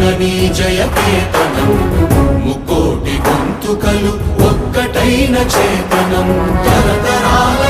జననీ జయకేతనం ముక్కోటి గొంతుకలు ఒక్కటైన చేతనం. తరతరాల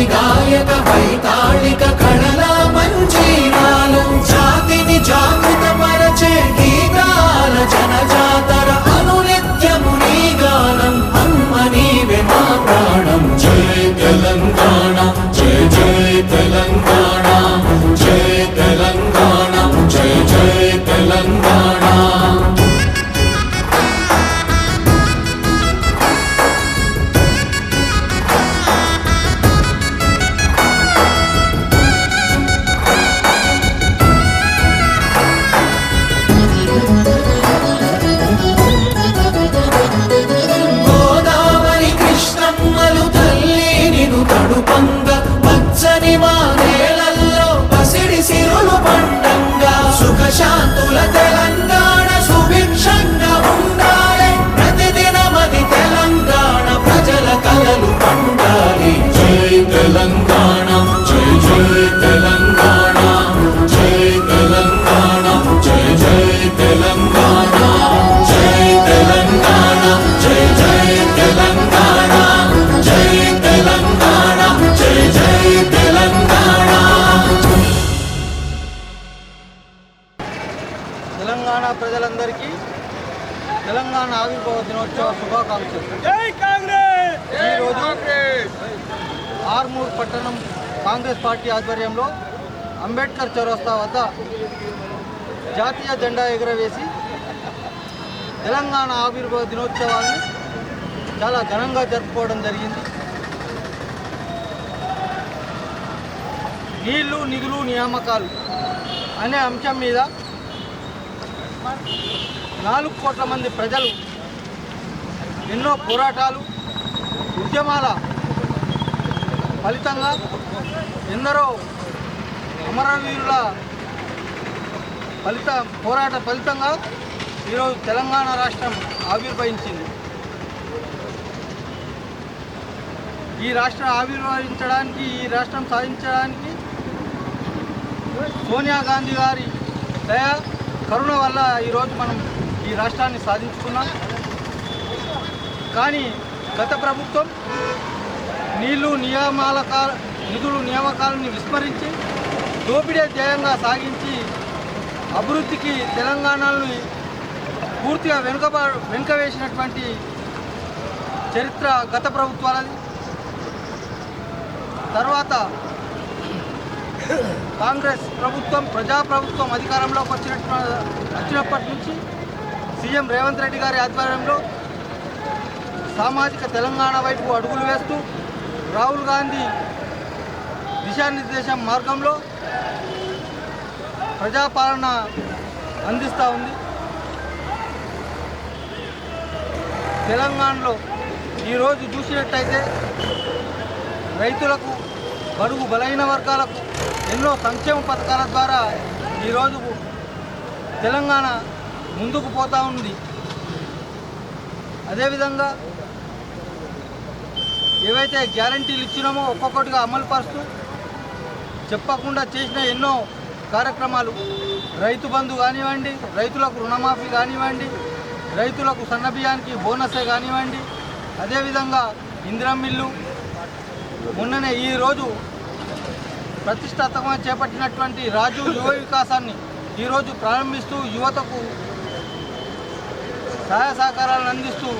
விடாய் ప్రజలందరికీ తెలంగాణ ఆవిర్భావ దినోత్సవ శుభాకాంక్షలు. ఈరోజు ఆర్మూర్ పట్టణం కాంగ్రెస్ పార్టీ ఆధ్వర్యంలో అంబేద్కర్ చౌరస్తా వద్ద జాతీయ జెండా ఎగురవేసి తెలంగాణ ఆవిర్భావ దినోత్సవాన్ని చాలా ఘనంగా జరుపుకోవడం జరిగింది. నీళ్ళు నిధులు నియామకాలు అనే అంశం మీద నాలుగు కోట్ల మంది ప్రజలు ఎన్నో పోరాటాలు ఉద్యమాల ఫలితంగా ఎందరో అమరవీరుల ఫలిత పోరాట ఫలితంగా ఈరోజు తెలంగాణ రాష్ట్రం ఆవిర్భవించింది. ఈ రాష్ట్రం ఆవిర్భవించడానికి ఈ రాష్ట్రం సాధించడానికి సోనియా గాంధీ గారి దయా కరుణ వల్ల ఈరోజు మనం ఈ రాష్ట్రాన్ని సాధించుకున్నాం. కానీ గత ప్రభుత్వం నీళ్ళు నియామాల నిధులు నియామకాలను విస్మరించి దోపిడీ ధ్యేయంగా సాగించి అభివృద్ధికి తెలంగాణను పూర్తిగా వెనుక వెనుక వేసినటువంటి చరిత్ర గత ప్రభుత్వాలది. తర్వాత కాంగ్రెస్ ప్రభుత్వం ప్రజాప్రభుత్వం అధికారంలోకి వచ్చినట్టు వచ్చినప్పటి నుంచి సీఎం రేవంత్ రెడ్డి గారి ఆధ్వర్యంలో సామాజిక తెలంగాణ వైపు అడుగులు వేస్తూ రాహుల్ గాంధీ దిశానిర్దేశం మార్గంలో ప్రజాపాలన అందిస్తూ ఉంది. తెలంగాణలో ఈరోజు చూసినట్టయితే రైతులకు బడుగు బలహీన వర్గాలకు ఎన్నో సంక్షేమ పథకాల ద్వారా ఈరోజు తెలంగాణ ముందుకు పోతూ ఉంది. అదేవిధంగా ఏవైతే గ్యారంటీలు ఇచ్చినామో ఒక్కొక్కటిగా అమలు పరుస్తూ చెప్పకుండా చేసిన ఎన్నో కార్యక్రమాలు రైతు బంధు కానివ్వండి రైతులకు రుణమాఫీ కానివ్వండి రైతులకు సన్నబియ్యానికి బోనసే కానివ్వండి అదేవిధంగా ఇందిరం మిల్లు మొన్ననే ఈరోజు ప్రతిష్టాత్మకంగా చేపట్టినటువంటి రాజు యువ వికాసాన్ని ఈరోజు ప్రారంభిస్తూ యువతకు సహాయ సహకారాలను అందిస్తూ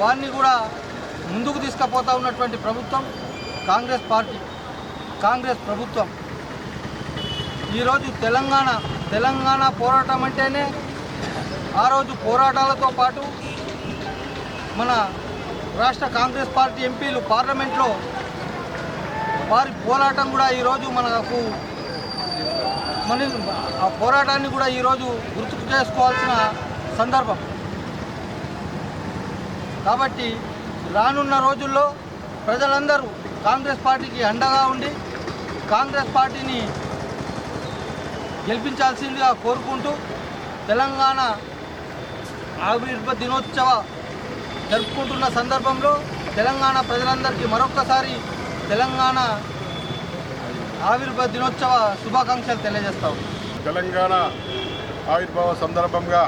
వారిని కూడా ముందుకు తీసుకుపోతా ఉన్నటువంటి ప్రభుత్వం కాంగ్రెస్ పార్టీ కాంగ్రెస్ ప్రభుత్వం. ఈరోజు తెలంగాణ తెలంగాణ పోరాటం అంటేనే ఆ రోజు పోరాటాలతో పాటు మన రాష్ట్ర కాంగ్రెస్ పార్టీ ఎంపీలు పార్లమెంట్లో వారి పోరాటం కూడా ఈరోజు మనకు మన ఆ పోరాటాన్ని కూడా ఈరోజు గుర్తుకు చేసుకోవాల్సిన సందర్భం. కాబట్టి రానున్న రోజుల్లో ప్రజలందరూ కాంగ్రెస్ పార్టీకి అండగా ఉండి కాంగ్రెస్ పార్టీని గెలిపించాల్సిందిగా కోరుకుంటూ తెలంగాణ ఆవిర్భ దినోత్సవ జరుపుకుంటున్న సందర్భంలో తెలంగాణ ప్రజలందరికీ మరొక్కసారి తెలంగాణ ఆవిర్భ దినోత్సవ శుభాకాంక్షలు తెలియజేస్తాం. తెలంగాణ ఆవిర్భావ సందర్భంగా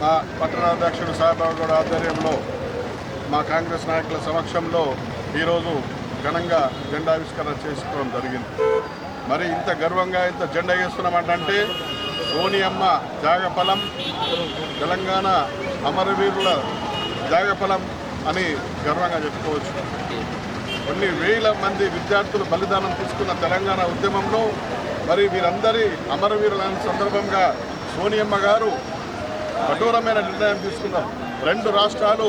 మా పట్టణాధ్యక్షుడు సాయిబాబు గౌడ్ ఆధ్వర్యంలో మా కాంగ్రెస్ నాయకుల సమక్షంలో ఈరోజు ఘనంగా జెండావిష్కరణ చేసుకోవడం జరిగింది. మరి ఇంత గర్వంగా ఇంత జెండా వేస్తున్నామంటే సోనియమ్మ త్యాగఫలం తెలంగాణ అమరవీరుల త్యాగఫలం అని గర్వంగా చెప్పుకోవచ్చు. కొన్ని వేల మంది విద్యార్థులు బలిదానం తీసుకున్న తెలంగాణ ఉద్యమంలో మరి వీరందరి అమరవీరులైన సందర్భంగా సోనియమ్మ గారు కఠోరమైన నిర్ణయం తీసుకున్నారు. రెండు రాష్ట్రాలు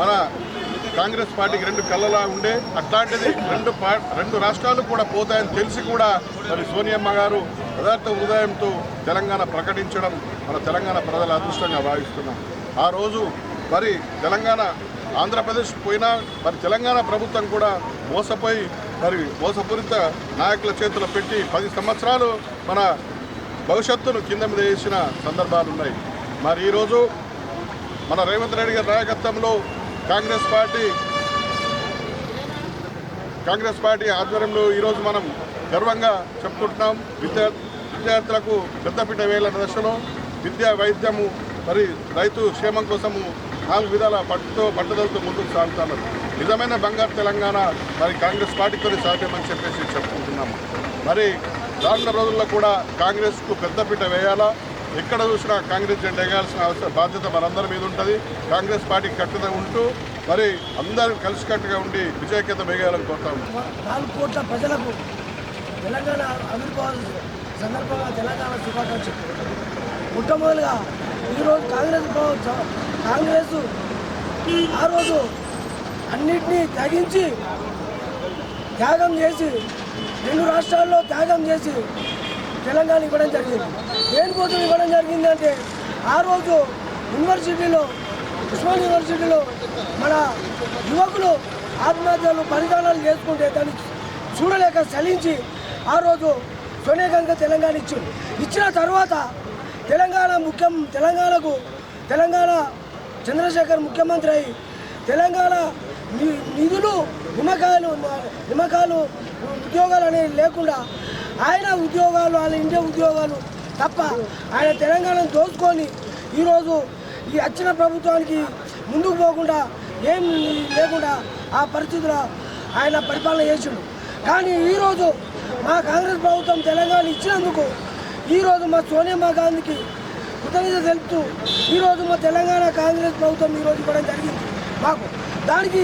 మన కాంగ్రెస్ పార్టీకి రెండు కళ్ళలా ఉండే అట్లాంటిది రెండు రెండు రాష్ట్రాలు కూడా పోతాయని తెలిసి కూడా మరి సోనియమ్మ గారు యథార్థ హృదయంతో తెలంగాణ ప్రకటించడం మన తెలంగాణ ప్రజల అదృష్టంగా భావిస్తున్నాం. ఆ రోజు మరి తెలంగాణ ఆంధ్రప్రదేశ్ పోయినా మరి తెలంగాణ ప్రభుత్వం కూడా మోసపోయి మరి మోసపూరిత నాయకుల చేతిలో పెట్టి పది సంవత్సరాలు మన భవిష్యత్తును కింద మీద వేసిన సందర్భాలు ఉన్నాయి. మరి ఈరోజు మన రేవంత్ రెడ్డి గారి నాయకత్వంలో కాంగ్రెస్ పార్టీ కాంగ్రెస్ పార్టీ ఆధ్వర్యంలో ఈరోజు మనం గర్వంగా చెప్పుకుంటున్నాం విద్యా విద్యార్థులకు పెద్దపీట వేయాలన్న దశలో విద్యా వైద్యము మరి రైతు క్షేమం కోసము నాలుగు విధాల పట్టుతో పట్టుదలతో ముందుకు సాగుతున్నారు. నిజమైన బంగారు తెలంగాణ మరి కాంగ్రెస్ పార్టీతోనే సాధ్యమని చెప్పేసి చెప్పుకుంటున్నాము మరి రానున్న రోజుల్లో కూడా కాంగ్రెస్కు పెద్దపీట వేయాలా? ఎక్కడ చూసినా కాంగ్రెస్ జెండా ఎగాల్సిన అవసరం బాధ్యత మనందరి మీద ఉంటుంది. కాంగ్రెస్ పార్టీకి కట్టుగా ఉంటూ మరి అందరూ కలిసికట్టుగా ఉండి విజయకేత వేయాలని కోరుతాము నాలుగు కోట్ల ప్రజలకు తెలంగాణ ఆవిర్భావ సందర్భంగా తెలంగాణ శుభాకాంక్షలు. మొట్టమొదలుగా ఈరోజు కాంగ్రెస్ ప్రభుత్వం కాంగ్రెస్ ఆ రోజు అన్నిటినీ తగ్గించి త్యాగం చేసి రెండు రాష్ట్రాల్లో త్యాగం చేసి తెలంగాణ ఇవ్వడం జరిగింది. దేనికోసం ఇవ్వడం జరిగిందంటే ఆ రోజు యూనివర్సిటీలో ఉస్మాన్ యూనివర్సిటీలో మన యువకులు ఆత్మహత్యలు బలిదానాలు చేసుకుంటే దాన్ని చూడలేక చలించి ఆ రోజు సోనియా గాంధీ తెలంగాణ ఇచ్చింది. ఇచ్చిన తర్వాత తెలంగాణ ముఖ్యం తెలంగాణకు తెలంగాణ చంద్రశేఖర్ ముఖ్యమంత్రి అయి తెలంగాణ ని- నిధులు నిమ్మకాయలు నిమ్మకాయలు ఉద్యోగాలు అనేవి లేకుండా ఆయన ఉద్యోగాలు వాళ్ళ ఇండియా ఉద్యోగాలు తప్ప ఆయన తెలంగాణను దోచుకొని ఈరోజు ఈ వచ్చిన ప్రభుత్వానికి ముందుకు పోకుండా ఏం లేకుండా ఆ పరిస్థితుల్లో ఆయన పరిపాలన చేసిండు. కానీ ఈరోజు మా కాంగ్రెస్ ప్రభుత్వం తెలంగాణ ఇచ్చినందుకు ఈరోజు మా సోనియా గాంధీకి కృతజ్ఞత తెలుపుతూ ఈరోజు మా తెలంగాణ కాంగ్రెస్ ప్రభుత్వం ఈరోజు ఇవ్వడం జరిగింది. మాకు దానికి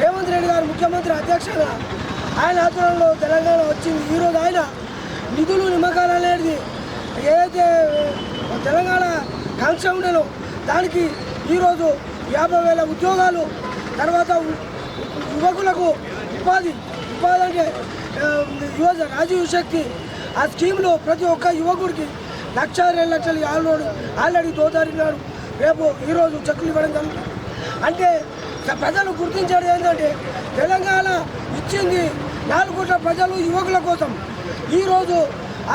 రేవంత్ రెడ్డి గారు ముఖ్యమంత్రి అధ్యక్షంగా ఆయన ఆధ్వర్యంలో తెలంగాణ వచ్చింది. ఈరోజు ఆయన నిధులు నిమ్మకాలు అనేది ఏదైతే తెలంగాణ కాంక్ష ఉండేనో దానికి ఈరోజు యాభై వేల ఉద్యోగాలు తర్వాత యువకులకు ఉపాధి ఉపాధి అంటే యువజ రాజీవ్ శక్తి ఆ స్కీమ్లో ప్రతి ఒక్క యువకుడికి లక్ష రెండు లక్షలు ఆల్రెడీ ఆల్రెడీ దోదారినాడు రేపు ఈరోజు చెక్కులు ఇవ్వడం జరుగుతుంది. అంటే ప్రజలు గుర్తించేది ఏంటంటే తెలంగాణ ఇచ్చింది నాలుగు కోట్ల ప్రజలు యువకుల కోసం. ఈరోజు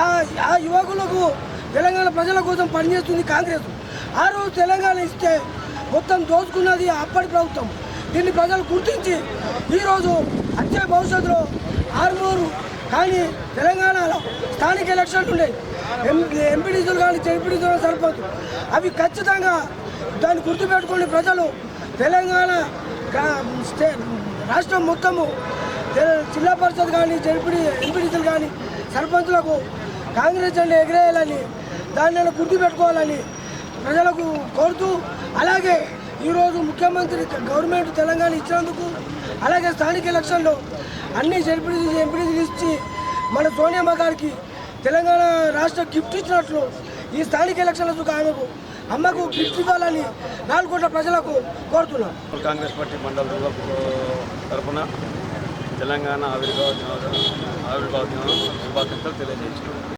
ఆ ఆ యువకులకు తెలంగాణ ప్రజల కోసం పనిచేస్తుంది కాంగ్రెస్. ఆ రోజు తెలంగాణ ఇస్తే మొత్తం దోచుకున్నది అప్పటి ప్రభుత్వం. దీన్ని ప్రజలు గుర్తించి ఈరోజు వచ్చే భవిష్యత్తులో ఆర్మూరు కానీ తెలంగాణలో స్థానిక ఎలక్షన్లు ఉన్నాయి. ఎంపీడీసీలు కానీ జెడ్పీడీసీలు సరిపోదు. అవి ఖచ్చితంగా దాన్ని గుర్తుపెట్టుకుని ప్రజలు. తెలంగాణ స్టే రాష్ట్రం మొత్తము జిల్లా పరిషత్ కానీ జడ్పీ ఎంపీడీసీలు కానీ సర్పంచులకు కాంగ్రెస్ జెండా ఎగిరేయాలని దాన్ని గుర్తుపెట్టుకోవాలని ప్రజలకు కోరుతూ అలాగే ఈరోజు ముఖ్యమంత్రి గవర్నమెంట్ తెలంగాణ ఇచ్చినందుకు అలాగే స్థానిక ఎలక్షన్లో అన్ని జడ్పీడీ ఎంపీడీసీలు ఇచ్చి మన సోనియమ్మ గారికి తెలంగాణ రాష్ట్ర గిఫ్ట్ ఇచ్చినట్లు ఈ స్థానిక ఎలక్షన్లకు ఆమెకు అమ్మకు గిఫ్ట్ ఇవ్వాలని నాలుగు కోట్ల ప్రజలకు కోరుతున్నాం. కాంగ్రెస్ పార్టీ మండల తరఫున తెలంగాణ ఆవిర్భావ దినోత్సవం ఆవిర్భావ దినోత్సవం శుభాకాంక్షలు తెలియజేస్తున్నాం.